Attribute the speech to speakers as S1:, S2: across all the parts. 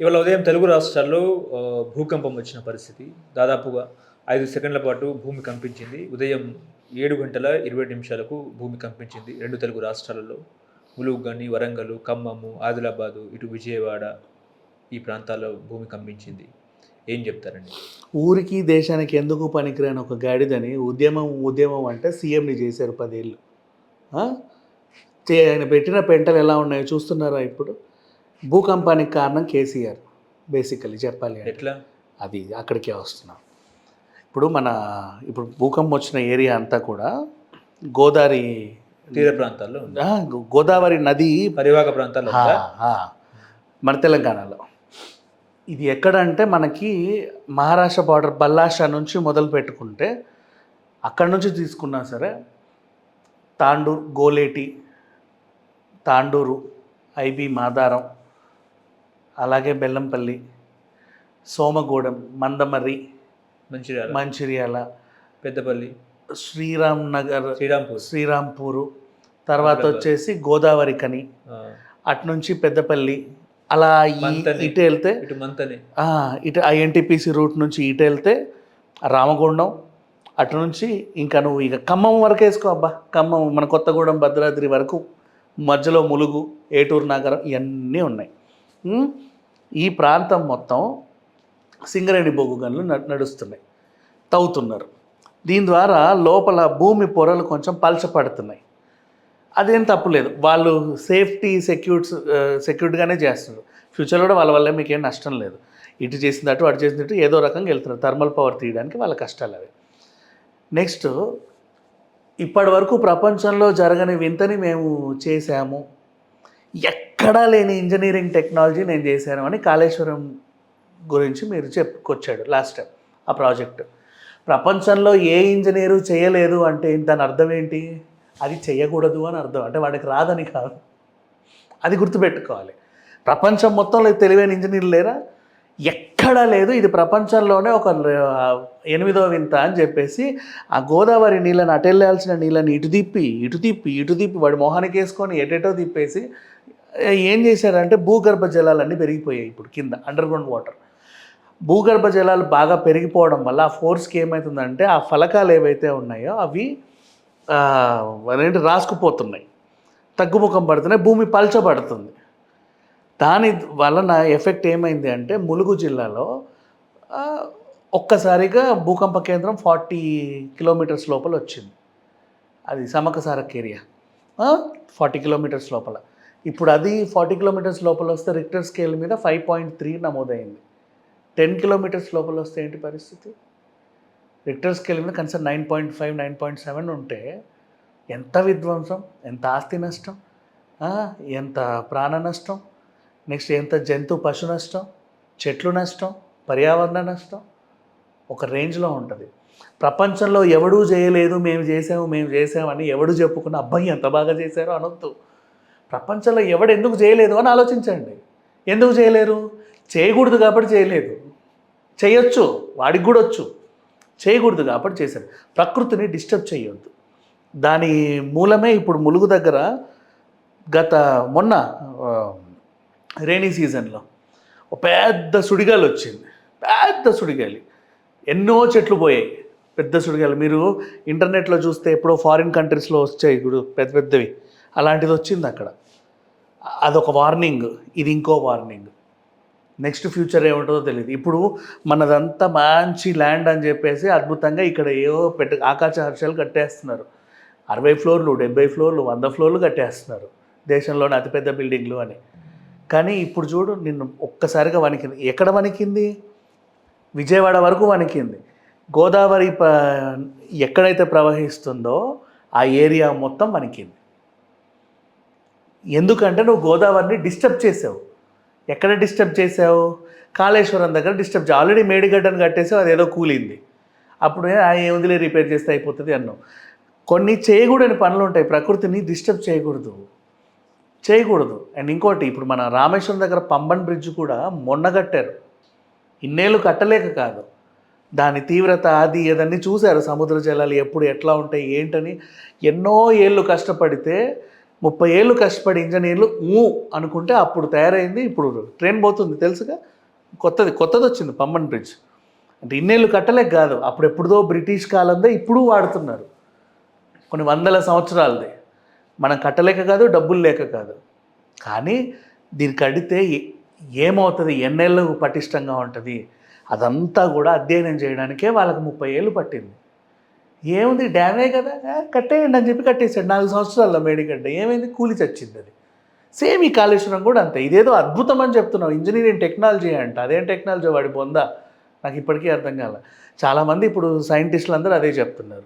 S1: ఇవాళ ఉదయం తెలుగు రాష్ట్రాల్లో భూకంపం వచ్చిన పరిస్థితి. దాదాపుగా ఐదు సెకండ్ల పాటు భూమి కంపించింది. ఉదయం ఏడు గంటల ఇరవై నిమిషాలకు భూమి కంపించింది రెండు తెలుగు రాష్ట్రాలలో. ములుగుగని వరంగల్ ఖమ్మము ఆదిలాబాదు ఇటు విజయవాడ ఈ ప్రాంతాల్లో భూమి కంపించింది. ఏం చెప్తారండి?
S2: ఊరికి దేశానికి ఎందుకు పనికిరాని ఒక గాడిదని ఉద్యమం ఉద్యమం అంటే సీఎంని చేశారు పదేళ్ళు. ఆయన పెట్టిన పెంటలు ఎలా ఉన్నాయో? చూస్తున్నారా ఇప్పుడు? భూకంపానికి కారణం కేసీఆర్ బేసికలీ చెప్పాలి
S1: ఎట్లా?
S2: అది అక్కడికే వస్తున్నాం. ఇప్పుడు మన ఇప్పుడు భూకంపం వచ్చిన ఏరియా అంతా కూడా గోదావరి
S1: తీర ప్రాంతాల్లో
S2: గోదావరి నది
S1: పరివాహక ప్రాంతాల్లో.
S2: మన తెలంగాణలో. ఇది ఎక్కడంటే మనకి మహారాష్ట్ర బార్డర్ బల్లాషా నుంచి మొదలు పెట్టుకుంటే అక్కడి నుంచి తీసుకున్నా సరే తాండూరు గోలేటి తాండూరు ఐబి మాదారం అలాగే బెల్లంపల్లి సోమగూడెం మందమర్రి
S1: మంచిర్యాల
S2: మంచిర్యాల
S1: పెద్దపల్లి
S2: శ్రీరామ్ నగర్
S1: శ్రీరాంపూర్.
S2: శ్రీరాంపూరు తర్వాత వచ్చేసి గోదావరి కని.
S1: ఆ,
S2: అటు నుంచి పెద్దపల్లి అలా. ఇటు వెళ్తే
S1: ఇటు మంతని.
S2: ఆ, ఇటు ఐఎన్టీపీసీ రూట్ నుంచి ఇటు వెళ్తే రామగుండం అటు నుంచి ఇంకా నువ్వు ఇక ఖమ్మం వరకు వేసుకో అబ్బా. ఖమ్మం మన కొత్తగూడెం భద్రాద్రి వరకు మధ్యలో ములుగు ఏటూరు నగరం ఇవన్నీ ఉన్నాయి. ఈ ప్రాంతం మొత్తం సింగరేణి బొగ్గు గనులు న- నడుస్తున్నాయి. తవ్వుతున్నారు. దీని ద్వారా లోపల భూమి పొరలు కొంచెం పలచపడుతున్నాయి. అదేం తప్పులేదు వాళ్ళు సేఫ్టీ సెక్యూర్స్ సెక్యూర్డ్గానే చేస్తున్నారు. ఫ్యూచర్లో కూడా వాళ్ళ వల్ల మీకేం నష్టం లేదు. ఇటు చేసినట్టు అటు చేసినట్టు ఏదో రకంగా వెళ్తున్నారు. థర్మల్ పవర్ తీయడానికి వాళ్ళ కష్టాలు అవి. నెక్స్ట్ ఇప్పటి వరకు ప్రపంచంలో జరగని వింతని మేము చేశాము. ఎక్కడా లేని ఇంజనీరింగ్ టెక్నాలజీ నేను చేశాను అని కాళేశ్వరం గురించి మీరు చెప్పుకొచ్చాడు లాస్ట్ టైం ఆ ప్రాజెక్ట్ ప్రపంచంలో ఏ ఇంజనీరు చేయలేదు అంటే దాని అర్థం ఏంటి? అది చేయకూడదు అని అర్థం. అంటే వాడికి రాదని కాదు. అది గుర్తుపెట్టుకోవాలి. ప్రపంచం మొత్తంలో తెలివైన ఇంజనీర్లు లేరా? ఎక్కడా లేదు. ఇది ప్రపంచంలోనే ఒక ఎనిమిదో వింత అని చెప్పేసి ఆ గోదావరి నీళ్ళని అటు వెళ్ళాల్సిన నీళ్ళని ఇటు తిప్పి ఇటు తిప్పి ఇటు తిప్పి వాడి మొహానికి వేసుకొని ఎటెటో తిప్పేసి ఏం చేశారంటే భూగర్భ జలాలన్నీ పెరిగిపోయాయి ఇప్పుడు కింద అండర్ గ్రౌండ్ వాటర్ భూగర్భ జలాలు బాగా పెరిగిపోవడం వల్ల ఆ ఫోర్స్కి ఏమవుతుందంటే ఆ ఫలకాలు ఏవైతే ఉన్నాయో అవి అదేంటి రాసుకుపోతున్నాయి. తగ్గుముఖం పడుతున్నాయి భూమి పల్చబడుతుంది. దాని వలన ఎఫెక్ట్ ఏమైంది అంటే ములుగు జిల్లాలో ఒక్కసారిగా భూకంప కేంద్రం ఫార్టీ కిలోమీటర్స్ లోపల వచ్చింది. అది సమకసారక్ ఏరియా ఫార్టీ కిలోమీటర్స్ లోపల. ఇప్పుడు అది ఫార్టీ కిలోమీటర్స్ లోపల వస్తే రిక్టర్ స్కేల్ మీద ఫైవ్ పాయింట్ త్రీ నమోదైంది. టెన్ కిలోమీటర్స్ లోపల వస్తే ఏంటి పరిస్థితి? రిక్టర్ స్కేల్ మీద కనీసం nine point five nine point seven ఉంటే ఎంత విధ్వంసం ఎంత ఆస్తి నష్టం ఎంత ప్రాణ నష్టం నెక్స్ట్ ఎంత జంతు పశు నష్టం చెట్లు నష్టం పర్యావరణ నష్టం ఒక రేంజ్లో ఉంటుంది. ప్రపంచంలో ఎవడూ చేయలేదు మేము చేసాము మేము చేసామని ఎవడు చెప్పుకున్న అబ్బాయి ఎంత బాగా చేశారో అనొద్దు. ప్రపంచంలో ఎవడు ఎందుకు చేయలేదు అని ఆలోచించండి. ఎందుకు చేయలేరు? చేయకూడదు కాబట్టి చేయలేదు. చేయొచ్చు వాడికి కూడా వచ్చు. చేయకూడదు కాబట్టి చేశారు ప్రకృతిని డిస్టర్బ్ చేయొద్దు. దాని మూలమే ఇప్పుడు ములుగు దగ్గర గత మొన్న రైనీ సీజన్లో ఒక పెద్ద సుడిగాలి వచ్చింది. పెద్ద సుడిగాలి. ఎన్నో చెట్లు పోయాయి. పెద్ద సుడిగాలి. మీరు ఇంటర్నెట్లో చూస్తే ఎప్పుడో ఫారిన్ కంట్రీస్లో వచ్చాయి ఇప్పుడు పెద్ద పెద్దవి. అలాంటిది వచ్చింది అక్కడ. అదొక వార్నింగ్ ఇది ఇంకో వార్నింగ్. నెక్స్ట్ ఫ్యూచర్ ఏముంటుందో తెలియదు ఇప్పుడు మనదంతా మంచి ల్యాండ్ అని చెప్పేసి అద్భుతంగా ఇక్కడ ఏవో పెట్ట ఆకాశ హర్షాలు కట్టేస్తున్నారు. అరవై ఫ్లోర్లు డెబ్బై ఫ్లోర్లు వంద ఫ్లోర్లు కట్టేస్తున్నారు. దేశంలోని అతిపెద్ద బిల్డింగ్లు అని. కానీ ఇప్పుడు చూడు నిన్ను ఒక్కసారిగా వణికింది. ఎక్కడ వణికింది? విజయవాడ వరకు వణికింది. గోదావరి ప ఎక్కడైతే ప్రవహిస్తుందో ఆ ఏరియా మొత్తం వణికింది. ఎందుకంటే నువ్వు గోదావరిని డిస్టర్బ్ చేసావు. ఎక్కడ డిస్టర్బ్ చేసావు? కాళేశ్వరం దగ్గర డిస్టర్బ్ చేసావు ఆల్రెడీ మేడిగడ్డను కట్టేసావు అదేదో కూలింది. అప్పుడు ఆ ఏముందిలే రిపేర్ చేస్తే అయిపోతుంది అన్నావు. కొన్ని చేయకూడని పనులు ఉంటాయి ప్రకృతిని డిస్టర్బ్ చేయకూడదు. చేయకూడదు. అండ్ ఇంకోటి ఇప్పుడు మన రామేశ్వరం దగ్గర పంబన్ బ్రిడ్జ్ కూడా మొన్న కట్టారు. ఇన్నేళ్ళు కట్టలేక కాదు. దాని తీవ్రత అది ఏదన్నీ చూశారు. సముద్ర జలాలు ఎప్పుడు ఎట్లా ఉంటాయి ఏంటని ఎన్నో ఏళ్ళు కష్టపడితే ముప్పై ఏళ్ళు కష్టపడి ఇంజనీర్లు ఊ అనుకుంటే అప్పుడు తయారైంది ఇప్పుడు ట్రైన్ పోతుంది తెలుసుగా? కొత్తది కొత్తది వచ్చింది పంబన్ బ్రిడ్జ్. అంటే ఇన్నేళ్ళు కట్టలేక కాదు అప్పుడు ఎప్పుడుదో బ్రిటిష్ కాలందే ఇప్పుడు వాడుతున్నారు. కొన్ని వందల సంవత్సరాలది. మనం కట్టలేక కాదు డబ్బులు లేక కాదు. కానీ దీన్ని కడితే ఏమవుతుంది ఎన్నేళ్ళు పటిష్టంగా ఉంటుంది? అదంతా కూడా అధ్యయనం చేయడానికే వాళ్ళకి ముప్పై ఏళ్ళు పట్టింది. ఏముంది? డ్యామే కదా. కట్టేయండి అని చెప్పి కట్టేశాడు. నాలుగు సంవత్సరాల్లో మేడిగడ్డ ఏమైంది? కూలి చచ్చింది అది. సేమ్ ఈ కాళేశ్వరం కూడా అంతే. ఇదేదో అద్భుతం అని చెప్తున్నాం ఇంజనీరింగ్ టెక్నాలజీ అంట. అదేం టెక్నాలజీ వాడి పొందా నాకు ఇప్పటికీ అర్థం కాల. చాలామంది ఇప్పుడు సైంటిస్టులు అందరూ అదే చెప్తున్నారు.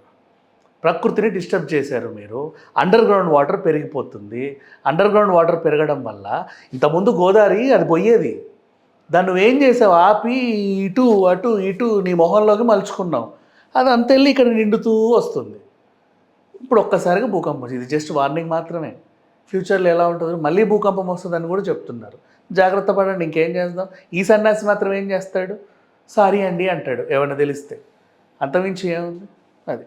S2: ప్రకృతిని డిస్టర్బ్ చేశారు మీరు. అండర్ గ్రౌండ్ వాటర్ పెరిగిపోతుంది. అండర్ గ్రౌండ్ వాటర్ పెరగడం వల్ల ఇంతకుముందు గోదావరి అది పోయేది. దాన్ని నువ్వేం చేసావు? ఆపి ఇటు అటు ఇటు నీ మొహంలోకి మలుచుకున్నావు. అది అంతెళ్ళి ఇక్కడ నిండుతూ వస్తుంది. ఇప్పుడు ఒక్కసారిగా భూకంపం ఇది జస్ట్ వార్నింగ్ మాత్రమే. ఫ్యూచర్లో ఎలా ఉంటుందో మళ్ళీ భూకంపం వస్తుందని కూడా చెప్తున్నారు. జాగ్రత్త పడండి ఇంకేం చేద్దాం? ఈ సన్యాసి మాత్రం ఏం చేస్తాడు? సారీ అండి అంటాడు ఏమన్నా తెలిస్తే. అంతమించి ఏముంది? అది.